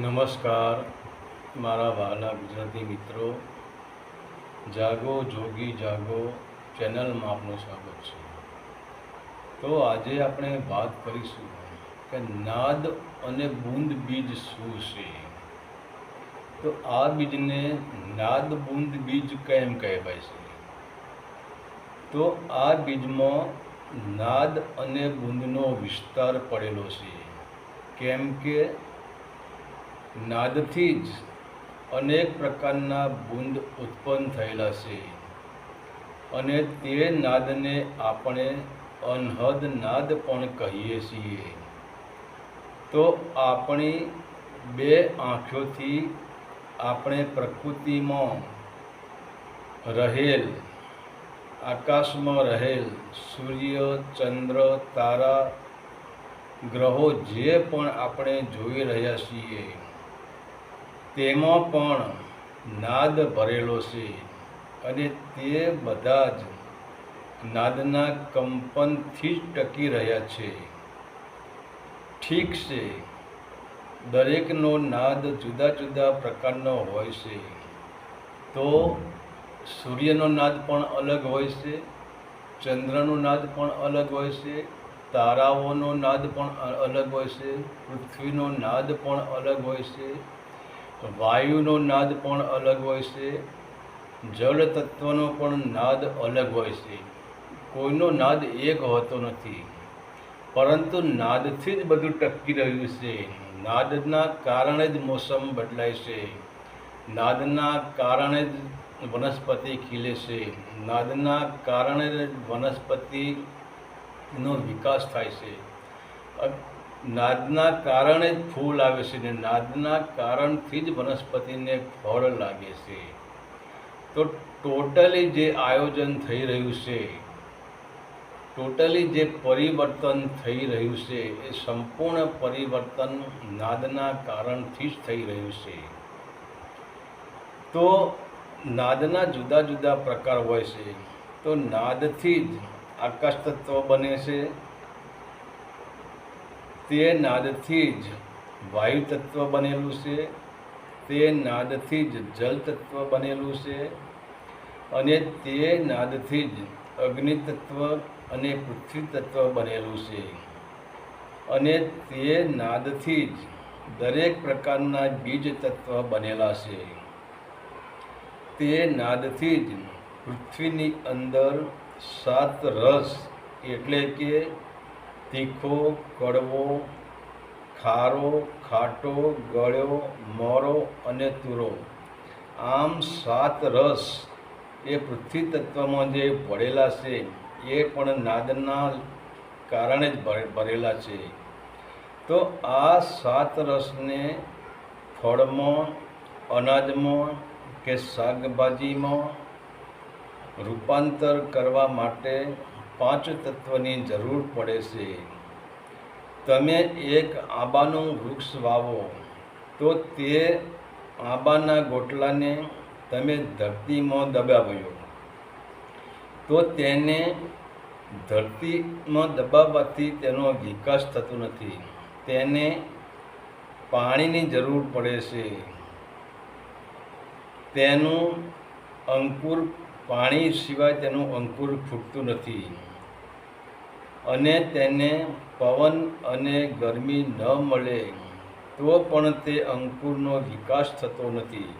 નમસ્કાર, મારા વહાલા ગુજરાતી મિત્રો. જાગો, જોગી, જાગો, ચેનલમાં આપનું સ્વાગત છે. તો આજે આપણે વાત કરીશું કે નાદ અને બૂંદ બીજ શું છે? તો આ બીજને નાદ બૂંદ બીજ કેમ કહેવાય છે? તો આ બીજમાં નાદ અને બૂંદનો વિસ્તાર પડેલો છે. કેમ કે નાદથી જ અનેક પ્રકારના બુંદ ઉત્પન્ન થયેલા છે અને તે નાદને આપણે અનહદ નાદ પણ કહીએ છીએ. તો આપણી બે આંખોથી આપણે પ્રકૃતિમાં રહેલ, આકાશમાં રહેલ, સૂર્ય, ચંદ્ર, તારા ગ્રહો જે પણ આપણે જોઈ રહ્યા છીએ તેમાં પણ નાદ ભરેલો છે અને તે બધા જ નાદના કંપનથી જ ટકી રહ્યા છે. ઠીક છે, દરેકનો નાદ જુદા જુદા પ્રકારનો હોય છે. તો સૂર્યનો નાદ પણ અલગ હોય છે, ચંદ્રનો નાદ પણ અલગ હોય છે, તારાઓનો નાદ પણ અલગ હોય છે, પૃથ્વીનો નાદ પણ અલગ હોય છે વાયુનો નાદ પણ અલગ હોય છે જળ તત્વનો પણ નાદ અલગ હોય છે. કોઈનો નાદ એક હોતો નથી, પરંતુ નાદથી જ બધું ટકી રહ્યું છે. નાદના કારણે જ મોસમ બદલાય છે. નાદના કારણે જ વનસ્પતિ ખીલે છે. નાદના કારણે જ વનસ્પતિનો વિકાસ થાય છે. નાદના કારણે જ ફૂલ આવે છે ને નાદના કારણથી જ વનસ્પતિને ફળ લાગે છે. તો ટોટલી જે આયોજન થઈ રહ્યું છે, ટોટલી જે પરિવર્તન થઈ રહ્યું છે, એ સંપૂર્ણ પરિવર્તન નાદના કારણથી જ થઈ રહ્યું છે. તો નાદના જુદા જુદા પ્રકાર હોય છે. તો નાદથી જ આકાશ તત્વ બને છે તે નાદથી જ વાયુ તત્વ બનેલું છે. તે નાદથી જ જલ તત્વ બનેલું છે. અને તે નાદથી જ અગ્નિ તત્વ અને પૃથ્વી તત્વ બનેલું છે. અને તે નાદથી જ દરેક પ્રકારના બીજ તત્વ બનેલા છે. તે નાદથી જ પૃથ્વીની અંદર સાત રસ એટલે કે તીખો, કડવો, ખારો, ખાટો, ગળ્યો, મોરો અને તુરો. આમ સાત રસ એ પૃથ્વી તત્વમાં જે ભરેલા છે, એ પણ નાદના કારણે જ ભરે- ભરેલા છે. તો આ સાત રસને ફળમાં, અનાજમાં કે શાકભાજીમાં રૂપાંતર કરવા માટે પાંચ તત્વની જરૂર પડે છે. તમે એક આંબાનું વૃક્ષ વાવો, તો તે આંબાના ગોટલાને તમે ધરતીમાં દબાવ્યો. તો તેને ધરતીમાં દબાવવાથી તેનો વિકાસ થતો નથી. તેને પાણીની જરૂર પડે છે. તેનું અંકુર પાણી સિવાય તેનું અંકુર ફૂટતું નથી. અને તેને પવન અને ગરમી ન મળે, તો પણ તે અંકુરનો વિકાસ થતો નથી.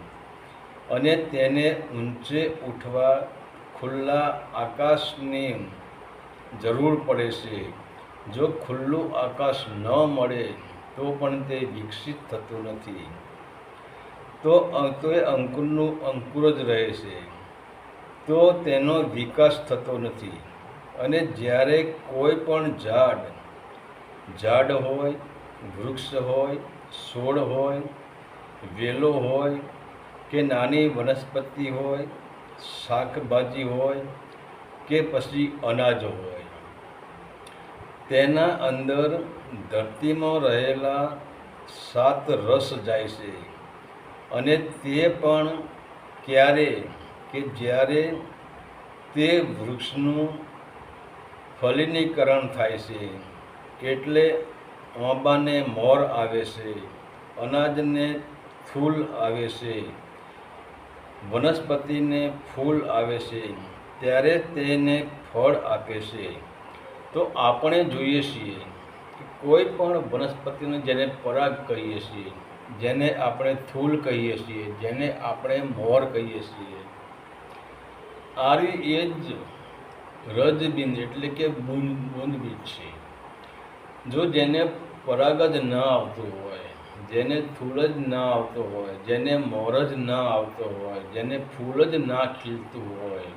અને તેને ઊંચે ઉઠવા ખુલ્લા આકાશની જરૂર પડે છે. જો ખુલ્લું આકાશ ન મળે, તો પણ તે વિકસિત થતું નથી. તો તે અંકુરનું અંકુર જ રહે છે. તો તેનો વિકાસ થતો નથી. અને જ્યારે કોઈ પણ ઝાડ ઝાડ હોય, વૃક્ષ હોય, છોડ હોય, વેલો હોય કે નાની વનસ્પતિ હોય, શાકભાજી હોય કે પછી અનાજ હોય, તેના અંદર ધરતીમાં રહેલા સાત રસ જાય છે. અને તે પણ ક્યારે કે જ્યારે તે વૃક્ષનું ફલિનીકરણ થાય છે, એટલે આંબાને મોર આવે છે, અનાજને ફૂલ આવે છે, વનસ્પતિને ફૂલ આવે છે, ત્યારે તેને ફળ આપે છે. તો આપણે જોઈએ છીએ કે કોઈ પણ વનસ્પતિને જેને પરાગ કહીએ છીએ, જેને આપણે થૂલ કહીએ છીએ, જેને આપણે મોર કહીએ છીએ આરી એ જ રજબિંદ એટલે કે બુંદ બુંદબીજ છે. જો જેને પરાગજ ન આવતું હોય, જેને ફૂલ જ ન આવતો હોય, જેને મોર જ ન આવતો હોય, જેને ફૂલ જ ના ખીલતું હોય,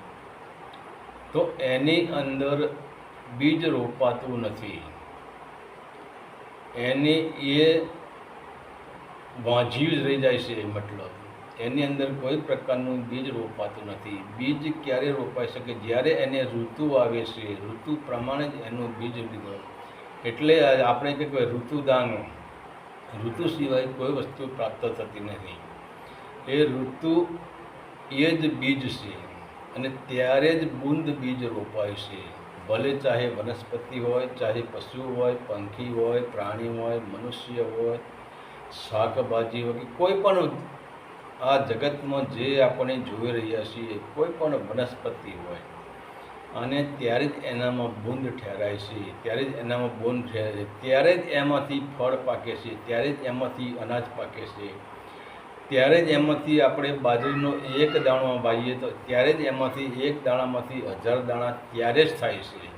તો એની અંદર બીજ રોપાતું નથી. એની એ વાંઝી જ રહી જાય છે મતલબ. એની અંદર કોઈ પ્રકારનું બીજ રોપાતું નથી. બીજ ક્યારે રોપાઈ શકે? જ્યારે એને ઋતુ આવે છે, ઋતુ પ્રમાણે જ એનું બીજ લીધો એટલે આપણે કે કોઈ ઋતુદાન, ઋતુ સિવાય કોઈ વસ્તુ પ્રાપ્ત થતી નથી. એ ઋતુ એ જ બીજ છે અને ત્યારે જ બુંદ બીજ રોપાય છે. ભલે ચાહે વનસ્પતિ હોય, ચાહે પશુ હોય, પંખી હોય, પ્રાણી હોય, મનુષ્ય હોય, શાકભાજી હોય કોઈ પણ આ જગતમાં જે આપણે જોઈ રહ્યા છીએ, કોઈ પણ વનસ્પતિ હોય, અને ત્યારે જ એનામાં બુંદ ઠેરાય છે, ત્યારે જ એનામાં બુંદ ઠેરાય છે, ત્યારે જ એમાંથી ફળ પાકે છે, ત્યારે જ એમાંથી અનાજ પાકે છે, ત્યારે જ એમાંથી આપણે બાજરીનો એક દાણો વાવીએ તો ત્યારે જ એમાંથી એક દાણામાંથી હજાર દાણા ત્યારે જ થાય છે.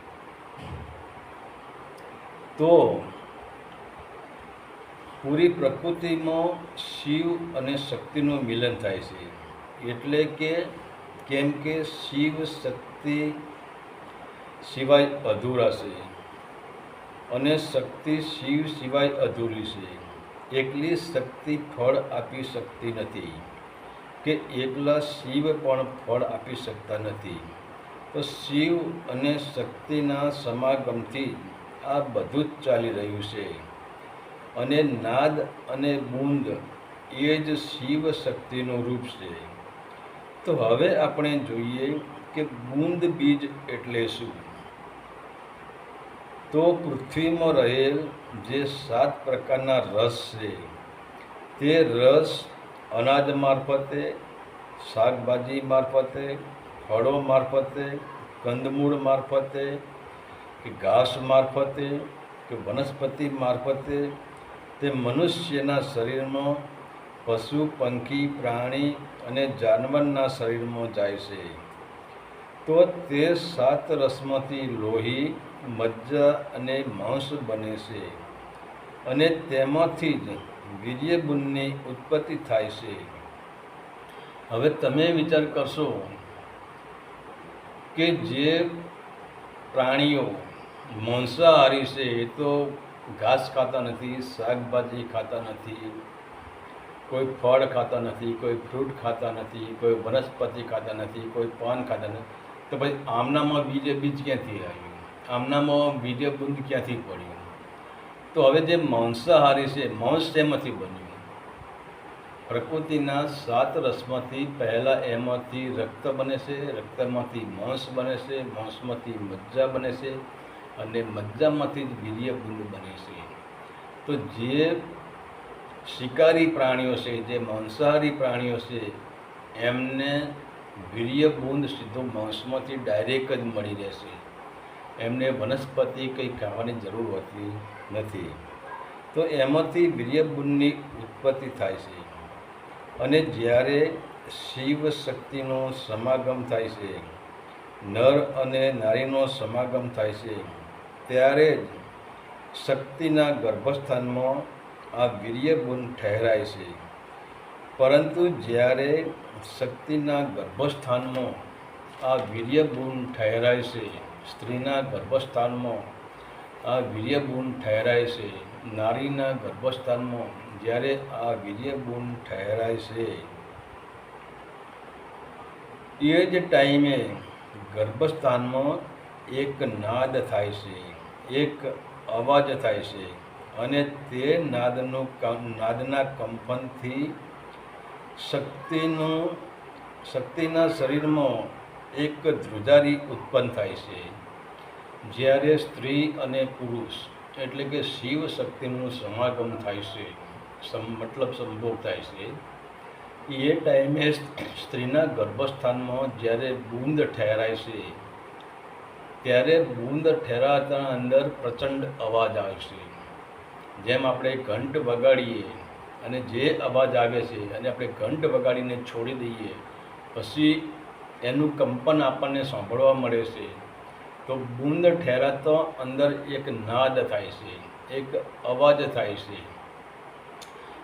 તો પૂરી પ્રકૃતિમાં શિવ અને શક્તિનું મિલન થાય છે. એટલે કે કેમ કે શિવ શક્તિ સિવાય અધૂરા છે અને શક્તિ શિવ સિવાય અધૂરી છે. એકલી શક્તિ ફળ આપી શકતી નથી કે એકલા શિવ પણ ફળ આપી શકતા નથી. તો શિવ અને શક્તિના સમાગમથી આ બધું જ ચાલી રહ્યું છે. અને નાદ અને બુંદ એ જ શિવ શક્તિનું રૂપ છે. તો હવે આપણે જોઈએ કે બુંદ બીજ એટલે શું? તો પૃથ્વીમાં રહેલ જે સાત પ્રકારના રસ છે, તે રસ અનાજ મારફતે, શાકભાજી મારફતે, ફળો મારફતે, કંદમૂળ મારફતે, કે ઘાસ મારફતે, કે વનસ્પતિ મારફતે તે મનુષ્યના શરીરમાં પશુ, પંખી, પ્રાણી અને જાનવરના શરીરમાં જાય છે. તો તે સાત રસમાંથી લોહી, મજ્જા અને માંસ બને છે અને તેમાંથી જ વીર્યબુનની ઉત્પત્તિ થાય છે. હવે તમે વિચાર કરશો કે જે પ્રાણીઓ માંસાહારી છે, એ તો ઘાસ ખાતા નથી, શાકભાજી ખાતા નથી, કોઈ ફળ ખાતા નથી, કોઈ ફ્રૂટ ખાતા નથી, કોઈ વનસ્પતિ ખાતા નથી, કોઈ પાન ખાતા નથી. તો પછી આમનામાં બીજે બીજ ક્યાંથી આવ્યું? આમનામાં બીજે બુંદ ક્યાંથી પડ્યું? તો હવે જે માંસાહારી છે, માંસ શેમાંથી બન્યું? પ્રકૃતિના સાત રસમાંથી પહેલાં એમાંથી રક્ત બને છે, રક્તમાંથી માંસ બને છે, માંસમાંથી મજ્જા બને છે અને મજ્જામાંથી જ વીર્ય બુંદ બને છે. તો જે શિકારી પ્રાણીઓ છે, જે માંસાહારી પ્રાણીઓ છે, એમને વીર્ય બુંદ સીધો માંસમાંથી ડાયરેક્ટ જ મળી રહેશે. એમને વનસ્પતિ કંઈ ખાવાની જરૂર હોતી નથી. તો એમાંથી વીર્ય બુંદની ઉત્પત્તિ થાય છે. અને જ્યારે શિવ શક્તિનો સમાગમ થાય છે, નર અને નારીનો સમાગમ થાય છે ત્યારે જ શક્તિના ગર્ભસ્થાનમાં આ વીર્યગુણ ઠહેરાય છે. પરંતુ જ્યારે શક્તિના ગર્ભસ્થાનમાં આ વીર્યગુણ ઠહેરાય છે, સ્ત્રીના ગર્ભસ્થાનમાં આ વીર્યગુણ ઠહેરાય છે, નારીના ગર્ભસ્થાનમાં જ્યારે આ વીર્યગુણ ઠહેરાય છે, એ જ ટાઈમે ગર્ભસ્થાનમાં એક નાદ થાય છે, એક અવાજ થાય છે અને તે નાદનું નાદના કંપનથી શક્તિનું, શક્તિના શરીરમાં એક ધ્રુજારી ઉત્પન્ન થાય છે. જ્યારે સ્ત્રી અને પુરુષ, એટલે કે શિવ શક્તિનું સમાગમ થાય છે, સમ- મતલબ સંભોગ થાય છે. એ ટાઈમે સ્ત્રીના ગર્ભસ્થાનમાં જ્યારે બૂંદ ઠહેરાય છે ત્યારે બૂંદ ઠેરાતા અંદર પ્રચંડ અવાજ આવે છે. જેમ આપણે ઘંટ વગાડીએ અને જે અવાજ આવે છે અને આપણે ઘંટ વગાડીને છોડી દઈએ, પછી એનું કંપન આપણને સાંભળવા મળે છે. તો બૂંદ ઠેરાતો અંદર એક નાદ થાય છે, એક અવાજ થાય છે.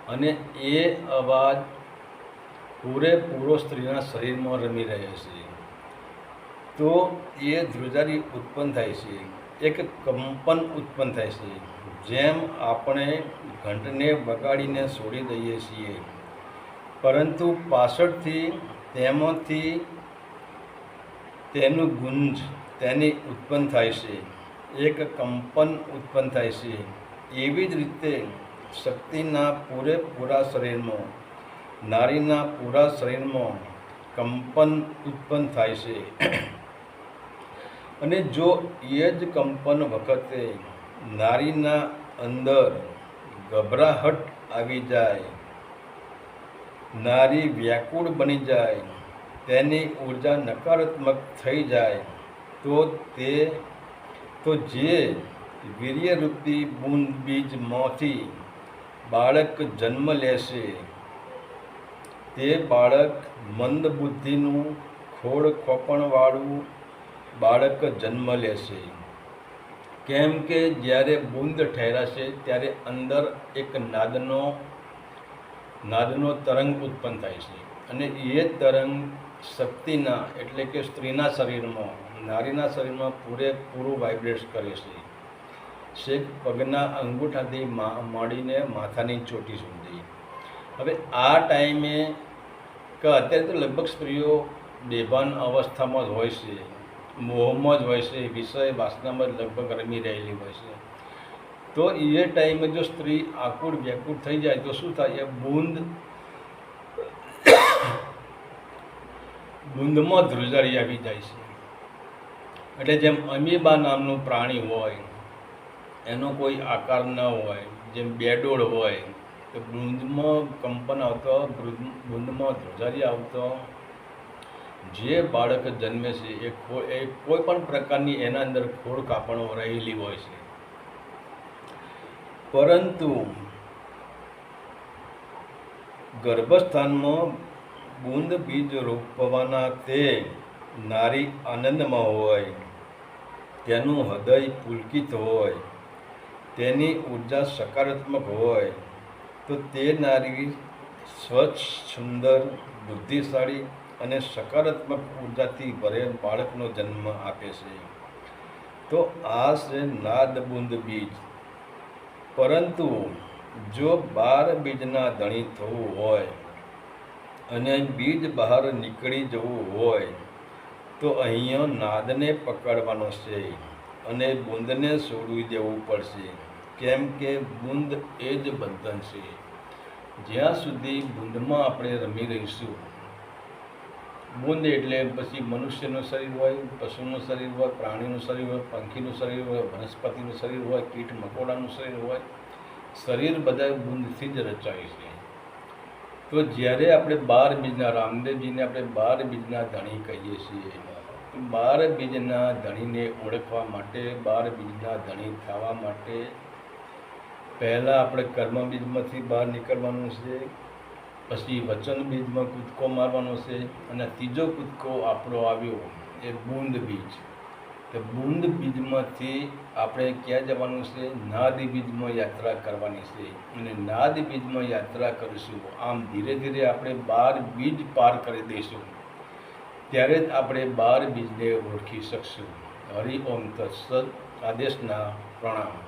અને એ અવાજ પૂરેપૂરો સ્ત્રીના શરીરમાં રમી રહે છે. તો એ ધ્રુજારી ઉત્પન્ન થાય છે. એક કંપન ઉત્પન્ન થાય છે. જેમ આપણે ઘંટને વગાડીને છોડી દઈએ છીએ. પરંતુ પાછળથી તેમાંથી તેનું ગુંજ તેની ઉત્પન્ન થાય છે. એક કંપન ઉત્પન્ન થાય છે. એવી જ રીતે શક્તિના પૂરેપૂરા શરીરમાં નારીના પૂરા શરીરમાં કંપન ઉત્પન્ન થાય છે. અને જો એ જ કંપન વખતે નારીના અંદર ગભરાહટ આવી જાય, નારી વ્યાકુળ બની જાય, તેની ઊર્જા નકારાત્મક થઈ જાય, તો તે, તો જે વીર્યરૂપી બૂંદ બીજમાંથી બાળક જન્મ લેશે, તે બાળક મંદ બુદ્ધિનું ખોડ ખોપણવાળું બાળક જન્મ લેશે. કેમ કે જ્યારે બુંદ ઠહેરાશે ત્યારે અંદર એક નાદનો નાદનો તરંગ ઉત્પન્ન થાય છે. અને એ તરંગ શક્તિના, એટલે કે સ્ત્રીના શરીરમાં, નારીના શરીરમાં પૂરેપૂરું વાઇબ્રેટ કરે છે. શેખ પગના અંગૂઠાથી મા- માંડીને માથાની ચોટી સુધી. હવે આ ટાઈમે કે, અત્યારે તો લગભગ સ્ત્રીઓ બેભાન અવસ્થામાં જ હોય છે. મોહમાં જ હોય છે વિષય વાસનામાં જ લગભગ રમી રહેલી હોય છે. તો એ ટાઈમે જો સ્ત્રી આકુળ વ્યાકુળ થઈ જાય તો શું થાય? એ બુંદ બુંદમાં ધ્રુજારી આવી જાય છે. એટલે જેમ અમીબા નામનું પ્રાણી હોય, એનો કોઈ આકાર ન હોય, જેમ બેડોળ હોય, તો બુંદમાં કંપન આવતો, બુંદમાં ધ્રુજારી આવતો જે બાળક જન્મે છે, એ એ કોઈ પણ પ્રકારની એના અંદર ખોડ કાપણો રહેલી હોય છે. પરંતુ ગર્ભસ્થાનમાં બુંદ બીજ રોપવાના તે નારી આનંદમાં હોય, તેનું હૃદય પુલકિત હોય, તેની ઊર્જા સકારાત્મક હોય, તો તે નારી સ્વચ્છ, સુંદર, બુદ્ધિશાળી અને સકારાત્મક ઉર્જાથી ભરેલ બાળકનો જન્મ આપે છે. તો આ છે નાદ બુંદ બીજ. પરંતુ જો બાર બીજના ધણી થવું હોય અને બીજ બહાર નીકળી જવું હોય, તો અહીંયા નાદને પકડવાનો છે અને બુંદને છોડવી દેવું પડશે. કેમ કે બુંદ એ જ બંધન છે. જ્યાં સુધી બુંદમાં આપણે રમી રહીશું બુંદ એટલે પછી મનુષ્યનું શરીર હોય, પશુનું શરીર હોય, પ્રાણીનું શરીર હોય, પંખીનું શરીર હોય, વનસ્પતિનું શરીર હોય, કીટ મકોડાનું શરીર હોય, શરીર બધા બુંદથી જ રચાય છે. તો જ્યારે આપણે બાર બીજના રામદેવજીને આપણે બાર બીજના ધણી કહીએ છીએ બાર બીજના ધણીને ઓળખવા માટે, બાર બીજના ધણી થવા માટે પહેલાં આપણે કર્મ બીજમાંથી બહાર નીકળવાનું છે પછી વચન બીજમાં કૂદકો મારવાનો છે અને ત્રીજો કૂદકો આપણો આવ્યો એ બુંદ બીજ. તો બુંદ બીજમાંથી આપણે ક્યાં જવાનું છે? નાદ બીજમાં યાત્રા કરવાની છે. અને નાદ બીજમાં યાત્રા કરીશું. આમ ધીરે ધીરે આપણે બાર બીજ પાર કરી દઈશું. ત્યારે જ આપણે બાર બીજને ઓળખી શકશું. હરિ ઓમ તત્સદ. આદેશના પ્રણામ.